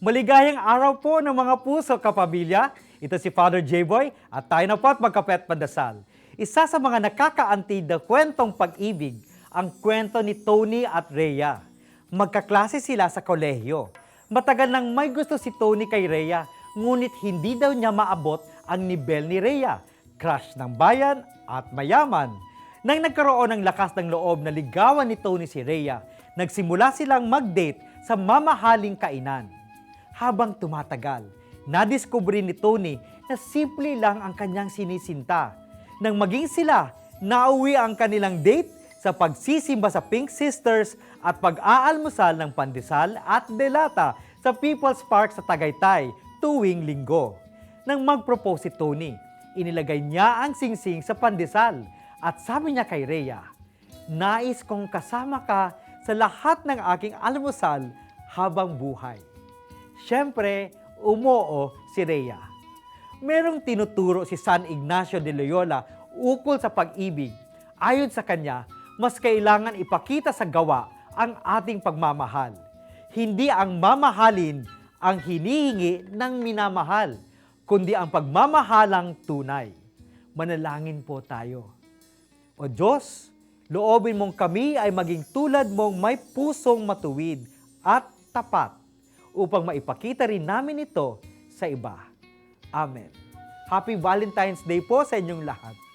Maligayang araw po ng mga puso kapamilya. Ito si Father J-Boy at tayo na po at magkapet pandasal. Isa sa mga nakakaantid na kwentong pag-ibig, ang kwento ni Tony at Rhea. Magkaklase sila sa kolehiyo. Matagal nang may gusto si Tony kay Rhea, ngunit hindi daw niya maabot ang nibel ni Rhea. Crush ng bayan at mayaman. Nang nagkaroon ng lakas ng loob na ligawan ni Tony si Rhea, nagsimula silang mag-date sa mamahaling kainan. Habang tumatagal, nadiskubre ni Tony na simple lang ang kanyang sinisinta. Nang maging sila, nauwi ang kanilang date sa pagsisimba sa Pink Sisters at pag-aalmusal ng pandesal at delata sa People's Park sa Tagaytay tuwing linggo. Nang mag-propose si Tony, inilagay niya ang singsing sa pandesal at sabi niya kay Rhea, Nais kong kasama ka sa lahat ng aking almusal habang buhay. Siyempre, umoo si Rhea. Merong tinuturo si San Ignacio de Loyola ukol sa pag-ibig. Ayon sa kanya, mas kailangan ipakita sa gawa ang ating pagmamahal. Hindi ang mamahalin ang hinihingi ng minamahal, kundi ang pagmamahalang tunay. Manalangin po tayo. O Diyos, loobin mong kami ay maging tulad mong may pusong matuwid at tapat upang maipakita rin namin ito sa iba. Amen. Happy Valentine's Day po sa inyong lahat.